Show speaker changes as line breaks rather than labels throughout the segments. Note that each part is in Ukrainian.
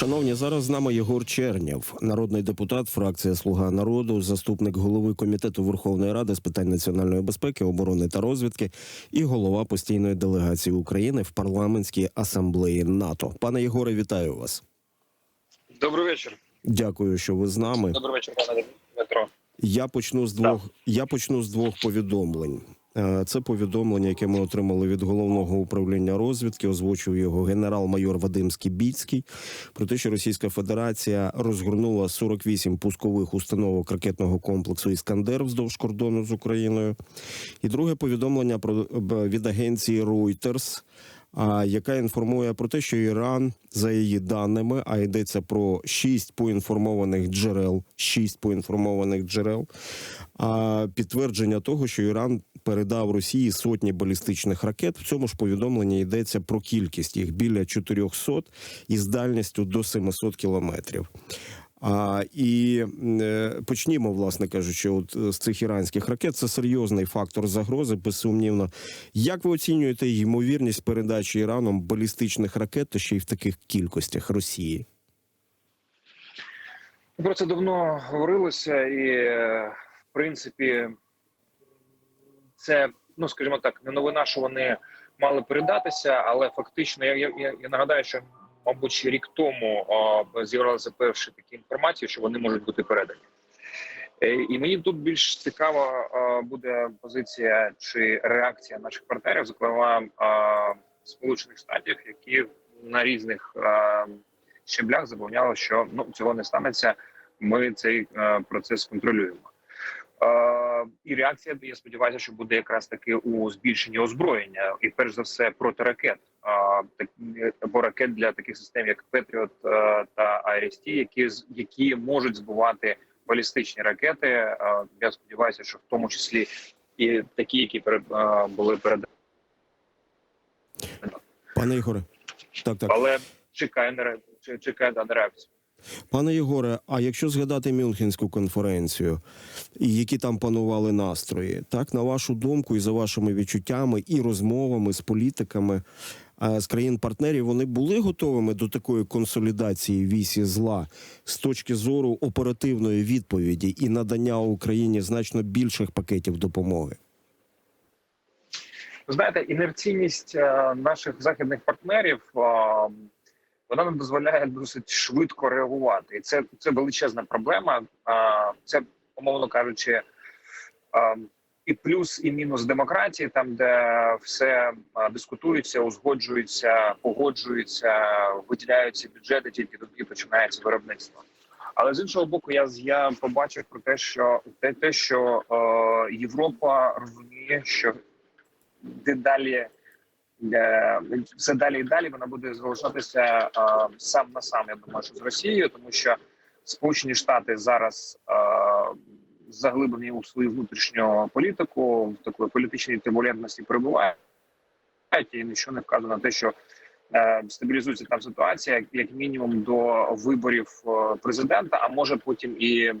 Шановні, зараз з нами Єгор Чернєв, народний депутат, фракція Слуга народу, заступник голови комітету Верховної Ради з питань національної безпеки, оборони та розвідки і голова постійної делегації України в парламентській асамблеї НАТО. Пане Єгоре, вітаю вас.
Добрий вечір.
Дякую, що ви з нами.
Добрий вечір, пане Дмитро.
Я почну з двох. Я почну з двох повідомлень. Е, Це повідомлення, яке ми отримали від головного управління розвідки. Озвучив його генерал-майор Вадим Скібіцький про те, що Російська Федерація розгорнула 48 пускових установок ракетного комплексу Іскандер вздовж кордону з Україною. І друге повідомлення про від агенції Reuters, яка інформує про те, що Іран, за її даними, а йдеться про шість поінформованих джерел, шість поінформованих джерел, підтвердження того, що Іран передав Росії сотні балістичних ракет. В цьому ж повідомленні йдеться про кількість їх біля 400 із дальністю до 700 кілометрів. А, і е, почнімо, власне кажучи, от е, з цих іранських ракет. Це серйозний фактор загрози, безсумнівно. Як ви оцінюєте ймовірність передачі Іраном балістичних ракет, та ще й в таких кількостях Росії?
Про це давно говорилося, і е, в принципі, це, ну скажімо так, не новина, що вони мали передатися, але фактично, я, я, я- я нагадаю, що мабуть рік тому а, з'явилися перші такі інформації, що вони можуть бути передані. Е, І мені тут більш цікава буде позиція чи реакція наших партнерів, зокрема Сполучених Штатів, які на різних щеблях запевняли, що ну цього не станеться. Ми цей е, процес контролюємо. Е, і реакція, я сподіваюся, що буде якраз таки у збільшенні озброєння, і перш за все протиракет, е, так, або ракет для таких систем, як Петріот е, та IRST, які які можуть збивати балістичні ракети. Е, я сподіваюся, що в тому числі і такі, які е, були перед
Пане Ігоре, так, так.
але чекає на чекає на реакцію.
Пане Єгоре, а якщо згадати Мюнхенську конференцію, які там панували настрої, так на вашу думку, і за вашими відчуттями і розмовами з політиками з країн-партнерів, вони були готовими до такої консолідації вісі зла з точки зору оперативної відповіді і надання Україні значно більших пакетів допомоги?
Знаєте, інерційність е, наших західних партнерів е, вона не дозволяє досить швидко реагувати, і це це величезна проблема. Е, Це умовно кажучи, і плюс, і мінус демократії, там де все дискутується, узгоджується, погоджується, виділяються бюджети, тільки тоді починається виробництво. Але з іншого боку, я я побачив про те, що те, те що е, Європа розуміє, що дедалі все далі і далі вона буде залишатися е, сам на сам. Я думаю, що з Росією, тому що Сполучені Штати зараз е, заглиблені у свою внутрішню політику, в такої політичній турбулентності перебувають, і нічого не вказано на те, що е, стабілізується там ситуація, як, мінімум до виборів е, президента, а може потім і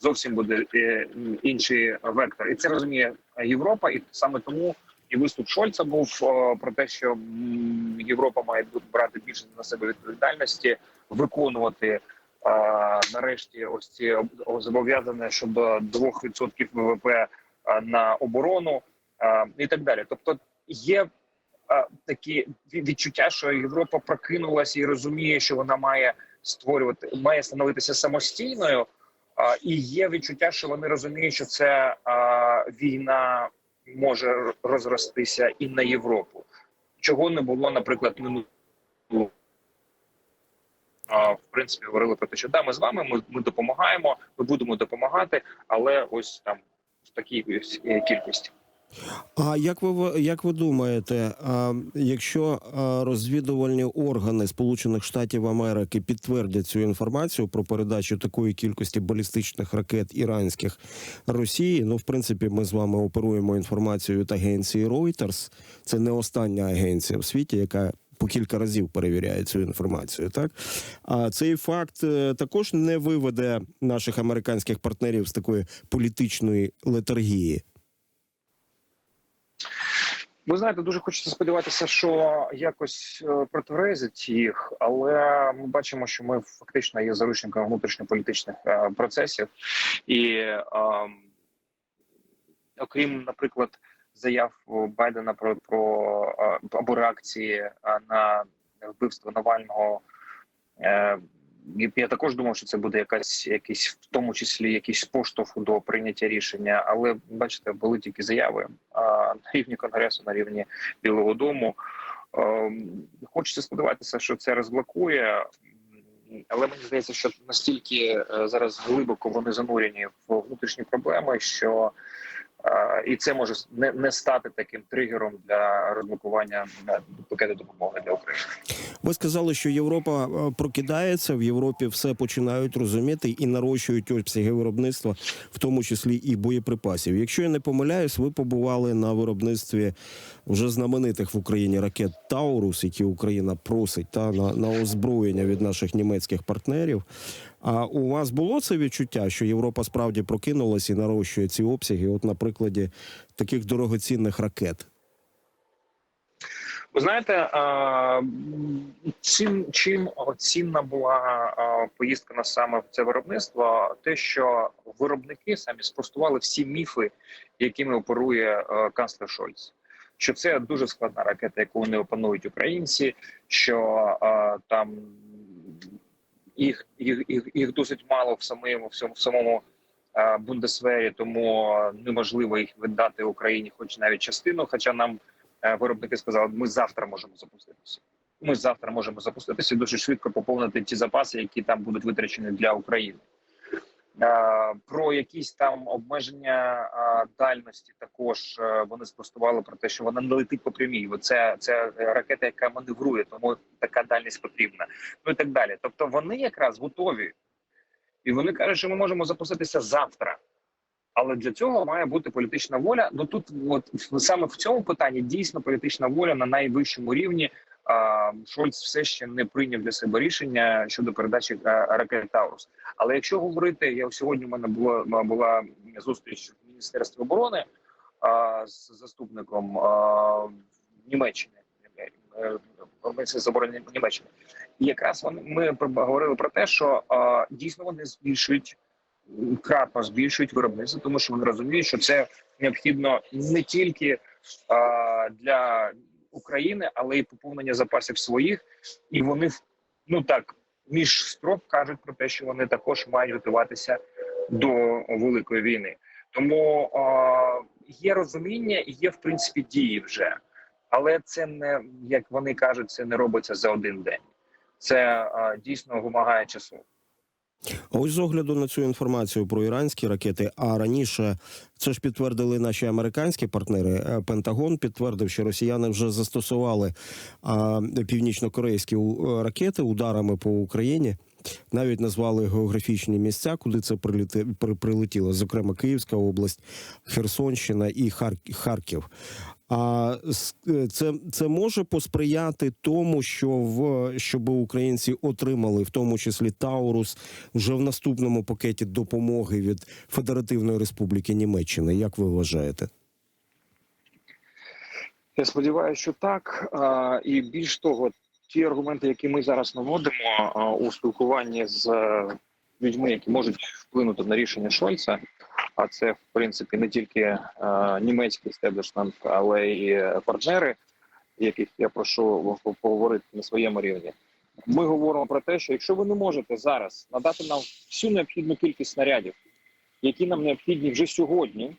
зовсім буде е, інший вектор, і це розуміє Європа, і саме тому і виступ Шольца був про те, що Європа має брати більше на себе відповідальності, виконувати е, нарешті ось ці об- зобов'язання щодо 2% ВВП е, на оборону е, і так далі. Тобто є е, такі відчуття, що Європа прокинулася і розуміє, що вона має створювати, має становитися самостійною. І є відчуття, що вони розуміють, що це війна може розростися і на Європу, чого не було, наприклад, минулого. В принципі, говорили про те, що да, ми з вами, ми, ми допомагаємо, ми будемо допомагати, але ось там в такій е, кількості.
А як ви як ви думаєте, якщо розвідувальні органи Сполучених Штатів Америки підтвердять цю інформацію про передачу такої кількості балістичних ракет іранських Росії? Ну, в принципі, ми з вами оперуємо інформацією від агенції Reuters. Це не остання агенція в світі, яка по кілька разів перевіряє цю інформацію. Так а цей факт е, також не виведе наших американських партнерів з такої політичної летаргії.
Ви знаєте, дуже хочеться сподіватися, що якось е, протверезить їх, але ми бачимо, що ми фактично є заручниками внутрішньополітичних е, процесів, і е, окрім, наприклад, заяв Байдена про, про е, або реакції на вбивство Навального. Я також думав, що це буде якась якийсь, в тому числі якийсь поштовх до прийняття рішення. Але бачите, були тільки заяви а, на рівні конгресу, на рівні Білого Дому. Ем, Хочеться сподіватися, що це розблокує, але мені здається, що настільки е, зараз глибоко вони занурені в внутрішні проблеми, що е, і це може не, не стати таким тригером для розблокування пакету допомоги для України.
Ви сказали, що Європа е, прокидається в Європі, все починають розуміти і нарощують обсяги виробництва, в тому числі і боєприпасів. Якщо я не помиляюсь, ви побували на виробництві вже знаменитих в Україні ракет Таурус, які Україна просить та на, на озброєння від наших німецьких партнерів. А у вас було це відчуття, що Європа справді прокинулась і нарощує ці обсяги? От на прикладі таких дорогоцінних ракет.
Ви знаєте, чим чим цінна була поїздка на саме в це виробництво, те, що виробники самі спростували всі міфи, якими оперує канцлер Шольц. Що це дуже складна ракета, яку вони опанують українці, що там їх, їх їх їх досить мало в самому в самому, Бундесвері, тому неможливо їх віддати Україні, хоч навіть частину. Хоча нам виробники сказали, ми завтра можемо запуститися. Ми завтра можемо запуститися і дуже швидко поповнити ті запаси, які там будуть витрачені для України. Е, Про якісь там обмеження е, дальності також е, вони спростували про те, що вона не летить по прямій. Це, це ракета, яка маневрує, тому така дальність потрібна. Ну і так далі. Тобто вони якраз готові, і вони кажуть, що ми можемо запуститися завтра. Але для цього має бути політична воля. Ну тут, от саме в цьому питанні, дійсно політична воля на найвищому рівні. Шольц все ще не прийняв для себе рішення щодо передачі а, ракет Таурус. Але якщо говорити, я сьогодні в мене була була зустріч в міністерстві оборони з заступником Німеччини оборони Німеччини. І якраз вони ми говорили про те, що дійсно вони збільшують кратно збільшують виробництво, тому що вони розуміють, що це необхідно не тільки а, для України, але й поповнення запасів своїх, і вони ну так між спроб кажуть про те, що вони також мають готуватися до великої війни. Тому а, є розуміння і є в принципі дії вже, але це не як вони кажуть, це не робиться за один день. Це а, дійсно вимагає часу.
Ось з огляду на цю інформацію про іранські ракети, а раніше це ж підтвердили наші американські партнери. Е, Пентагон підтвердив, що росіяни вже застосували північно-корейські ракети ударами по Україні. Навіть назвали географічні місця, куди це прилетіло, зокрема Київська область, Херсонщина і Харків. А це, це може посприяти тому, що в щоб українці отримали в тому числі Таурус вже в наступному пакеті допомоги від Федеративної Республіки Німеччини. Як ви вважаєте?
Я сподіваюся, що так. І більш того, ті аргументи, які ми зараз наводимо у спілкуванні з е, людьми, які можуть вплинути на рішення Шольца, а це в принципі не тільки е, німецький стеблішмент, але й партнери, яких я прошу поговорити на своєму рівні. Ми говоримо про те, що якщо ви не можете зараз надати нам всю необхідну кількість снарядів, які нам необхідні вже сьогодні,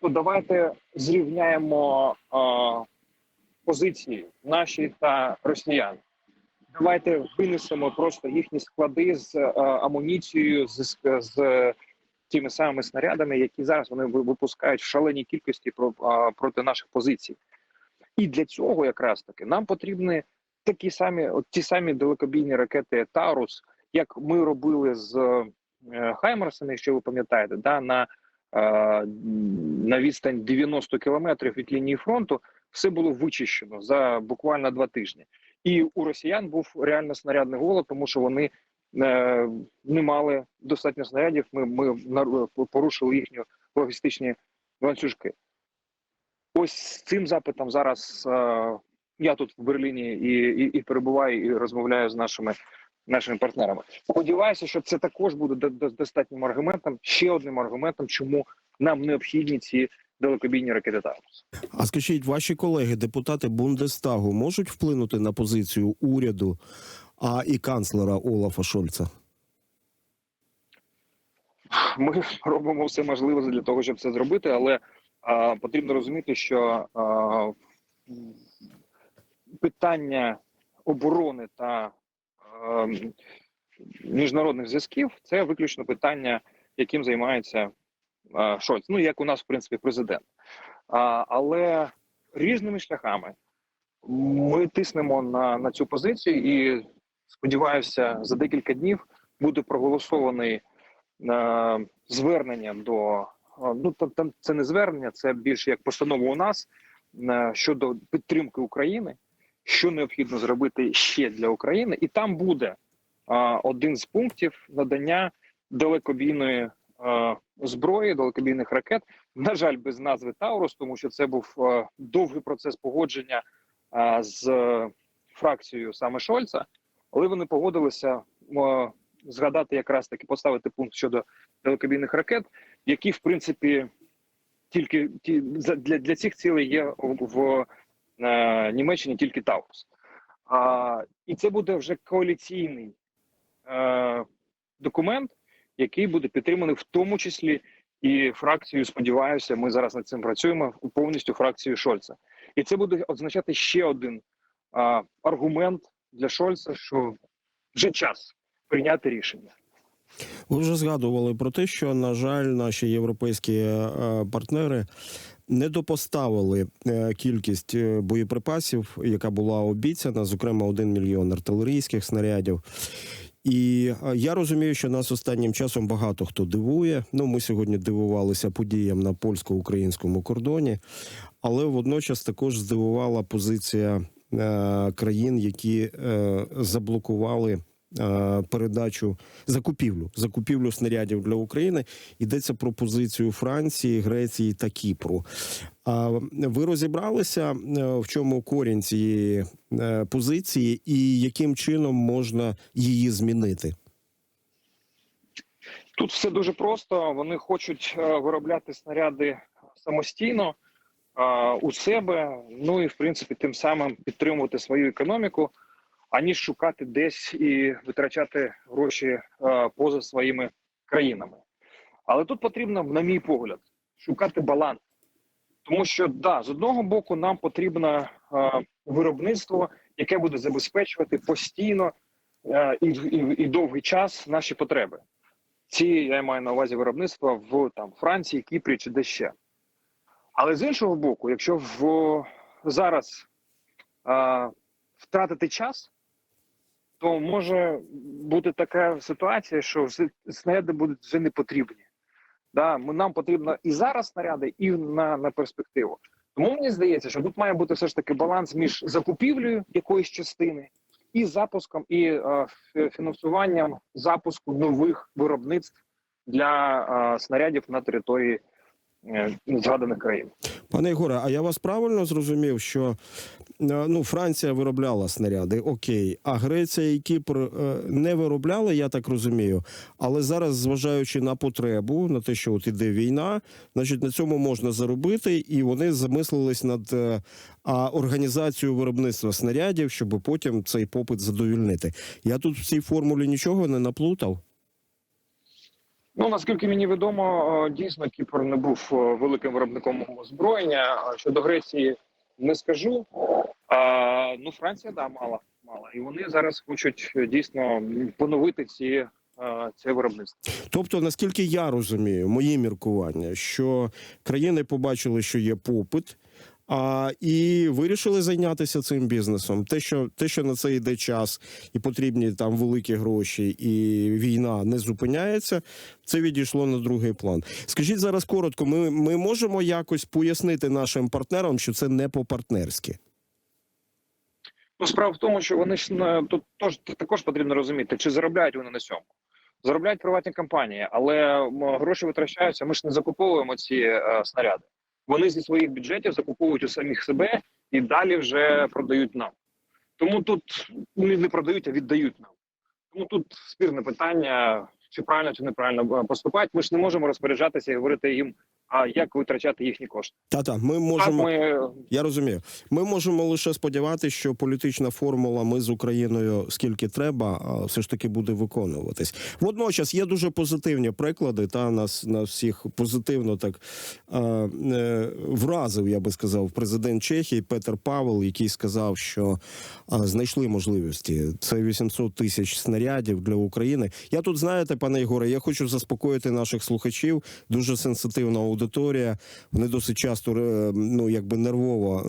то давайте зрівняємо позиції наші та росіян. Давайте винесемо просто їхні склади з е, амуніцією, з, з, тими самими снарядами, які зараз вони випускають в шаленій кількості про, проти наших позицій. І для цього якраз таки нам потрібні такі самі, от ті самі далекобійні ракети Таурус, як ми робили з е, Хаймерсами, якщо ви пам'ятаєте, да, на е, на відстань 90 кілометрів від лінії фронту, все було вичищено за буквально два тижні. І у росіян був реально снарядний голод, тому що вони е, не мали достатньо снарядів. Ми, ми порушили їхні логістичні ланцюжки. ось з цим запитом зараз е, я тут в Берліні і, і, і перебуваю і розмовляю з нашими нашими партнерами. Сподіваюся, що це також буде до- до- достатнім аргументом, ще одним аргументом, чому нам необхідні ці далекобійні ракети Таурус.
А скажіть, ваші колеги, депутати Бундестагу, можуть вплинути на позицію уряду, а і канцлера Олафа Шольца?
Ми робимо все можливе для того, щоб це зробити, але а, потрібно розуміти, що а, питання оборони та а, міжнародних зв'язків це виключно питання, яким займається Шольц. Ну як у нас, в принципі, президент. А, але різними шляхами ми тиснемо на, на цю позицію, і сподіваюся, за декілька днів буде проголосований е, звернення до ну там, це не звернення, це більше як постанова у нас е, щодо підтримки України, що необхідно зробити ще для України, і там буде е, один з пунктів надання далекобійної зброї, далекобійних ракет. На жаль, без назви Таурус, тому що це був е, довгий процес погодження е, з е, фракцією саме Шольца, але вони погодилися е, згадати якраз таки поставити пункт щодо далекобійних ракет, які в принципі тільки ті для, для цих цілей є в, е, Німеччині тільки Таурус. А, і це буде вже коаліційний е, документ, який буде підтриманий в тому числі і фракцією. Сподіваюся, ми зараз над цим працюємо повністю фракцією Шольца. І це буде означати ще один а, аргумент для Шольца, що вже час прийняти рішення.
Ви вже згадували про те, що на жаль, наші європейські е, партнери не допоставили е, кількість е, боєприпасів, яка була обіцяна, зокрема 1 мільйон артилерійських снарядів. І я розумію, що нас останнім часом багато хто дивує. Ну, ми сьогодні дивувалися подіям на польсько-українському кордоні, але водночас також здивувала позиція е, країн, які е, заблокували передачу закупівлю закупівлю снарядів для України. Йдеться про позицію Франції, Греції та Кіпру. А ви розібралися е, в чому корінь цієї е, позиції і яким чином можна її змінити?
Тут все дуже просто. Вони хочуть е, виробляти снаряди самостійно е, у себе. Ну і в принципі, тим самим підтримувати свою економіку, аніж шукати десь і витрачати гроші е, поза своїми країнами. Але тут потрібно, на мій погляд, шукати баланс. Тому що да, з одного боку, нам потрібно е, виробництво, яке буде забезпечувати постійно е, і, і, і довгий час наші потреби. Ці я маю на увазі виробництва в там Франції, Кіпрі чи де ще. Але з іншого боку, якщо в зараз а, втратити час, то може бути така ситуація, що снаряди будуть вже не потрібні. Да, нам потрібно і зараз снаряди, і на, на перспективу. Тому мені здається, що тут має бути все ж таки баланс між закупівлею якоїсь частини і запуском, і е, фінансуванням запуску нових виробництв для е, снарядів на території згаданих країн.
Пане Ігоре, а я вас правильно зрозумів, що е, ну Франція виробляла снаряди, окей, а Греція і Кіпр е, не виробляли, я так розумію. Але зараз, зважаючи на потребу, на те, що от іде війна, значить на цьому можна заробити, і вони замислились над е, а, організацією виробництва снарядів, щоб потім цей попит задовільнити. Я тут в цій формулі нічого не наплутав.
Ну наскільки мені відомо, е, дійсно Кіпр не був е, великим виробником озброєння. Щодо Греції не скажу. А, ну Франція да мала мала, і вони зараз хочуть е, дійсно поновити ці е, це виробництво.
Тобто, наскільки я розумію, мої міркування, що країни побачили, що є попит. А і вирішили зайнятися цим бізнесом. Те, що те, що на це йде час, і потрібні там великі гроші, і війна не зупиняється, це відійшло на другий план. Скажіть зараз коротко, ми, ми можемо якось пояснити нашим партнерам, що це не по-партнерськи.
Ну, справа в тому, що вони ж на- тут тож також потрібно розуміти, чи заробляють вони на цьому. Заробляють приватні компанії, але гроші витрачаються. Ми ж не закуповуємо ці е, снаряди. Вони зі своїх бюджетів закуповують у самих себе і далі вже продають нам. Тому тут не, не продають, а віддають нам. Тому тут спірне питання, чи правильно чи неправильно поступають. поступати. Ми ж не можемо розпоряджатися і говорити їм, а як витрачати їхні кошти.
Та-та, ми
Так,
можемо.
ми
Я розумію. Ми можемо лише сподіватися, що політична формула ми з Україною скільки треба, все ж таки буде виконуватись. Водночас є дуже позитивні приклади. Та нас нас всіх позитивно так е, е, вразив, я би сказав, президент Чехії Петер Павел, який сказав, що е, знайшли можливості. Це 800 тисяч снарядів для України. Я тут знаєте, пане Ігоре, я хочу заспокоїти наших слухачів. Дуже сенситивна аудиторія. Вони досить часто е, ну якби нервово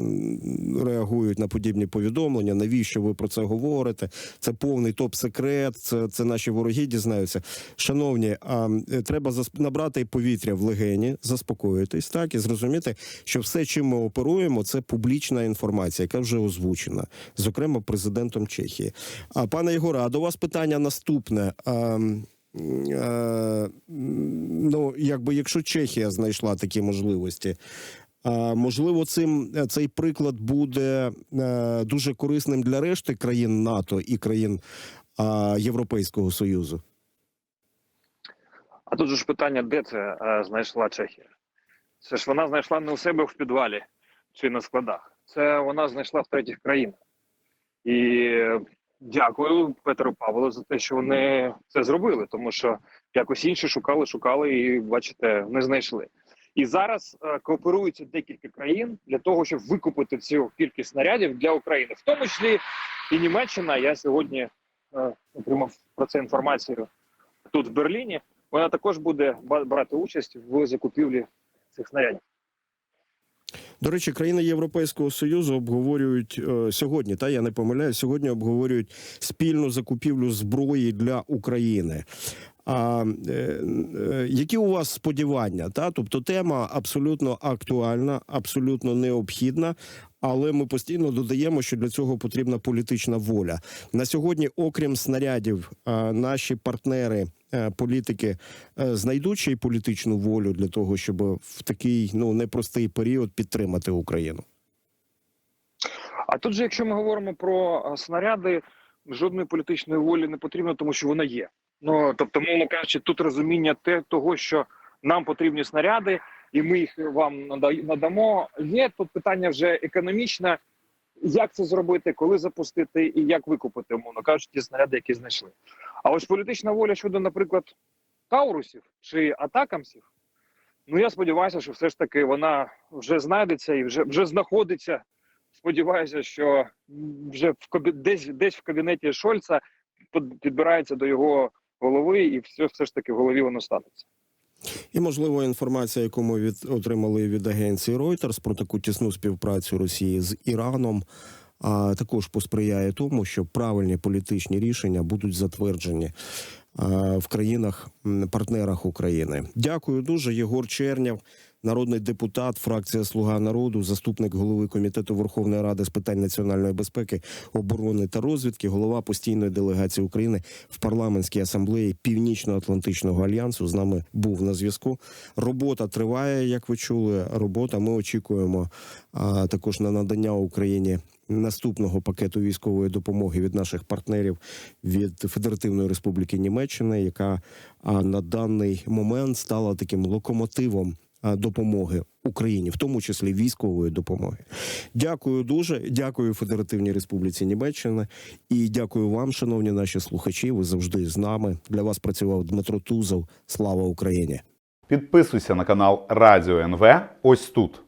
реагують на подібні повідомлення. Навіщо ви про це говорите? Це повний топ-секрет. Це, це наші вороги дізнаються. Шановні, а е, треба набрати повітря в легені, заспокоїтись, так і зрозуміти, що все, чим ми оперуємо, це публічна інформація, яка вже озвучена, зокрема президентом Чехії. А пане Ігоре, а до вас питання наступне. Е, ну, якби якщо Чехія знайшла такі можливості, можливо, цим е, цей приклад буде е, дуже корисним для решти країн НАТО і країн Європейського Союзу.
А тут ж питання, де це е, знайшла Чехія? Це ж вона знайшла не у себе в підвалі чи на складах. Це вона знайшла в третіх країнах. І е, дякую Петру Павлу за те, що вони це зробили, тому що якось інші шукали, шукали і, бачите, не знайшли. І зараз е, кооперуються декілька країн для того, щоб викупити цю кількість снарядів для України, в тому числі і Німеччина. Я сьогодні е, отримав про це інформацію тут в Берліні вона також буде брати участь в закупівлі цих снарядів.
До речі, країни Європейського союзу обговорюють е, сьогодні. Та я не помиляюсь, сьогодні обговорюють спільну закупівлю зброї для України. А е, е, які у вас сподівання? Та тобто тема абсолютно актуальна, абсолютно необхідна. Але ми постійно додаємо, що для цього потрібна політична воля. На сьогодні, окрім снарядів, е, наші партнери, е, політики е, знайдуть ще й політичну волю для того, щоб в такий ну непростий період підтримати Україну.
А тут же, якщо ми говоримо про снаряди, жодної політичної волі не потрібно, тому що вона є. Ну тобто, мовно кажучи, тут розуміння те того, що нам потрібні снаряди, і ми їх вам надамо. Є тут питання вже економічне. Як це зробити, коли запустити і як викупити, умовно кажучи, ті снаряди, які знайшли. А ось політична воля щодо, наприклад, таурусів чи атакамсів, ну я сподіваюся, що все ж таки вона вже знайдеться і вже, вже знаходиться. Сподіваюся, що вже в десь, десь в кабінеті Шольца підбирається до його голови, і все, все ж таки в голові воно станеться.
І можливо інформація, яку ми від отримали від агенції Reuters про таку тісну співпрацю Росії з Іраном. А також посприяє тому, що правильні політичні рішення будуть затверджені в країнах партнерах України. Дякую дуже. Єгор Черняв, народний депутат, фракція Слуга народу, заступник голови комітету Верховної Ради з питань національної безпеки, оборони та розвідки, голова постійної делегації України в парламентській асамблеї Північно-Атлантичного альянсу. З нами був на зв'язку. Робота триває, як ви чули. Робота. Ми очікуємо а, також на надання Україні наступного пакету військової допомоги від наших партнерів від Федеративної Республіки Німеччина, яка на даний момент стала таким локомотивом допомоги Україні, в тому числі військової допомоги. Дякую дуже. Дякую Федеративній Республіці Німеччина і дякую вам, шановні наші слухачі. Ви завжди з нами. Для вас працював Дмитро Тузов. Слава Україні!
Підписуйся на канал Радіо НВ ось тут.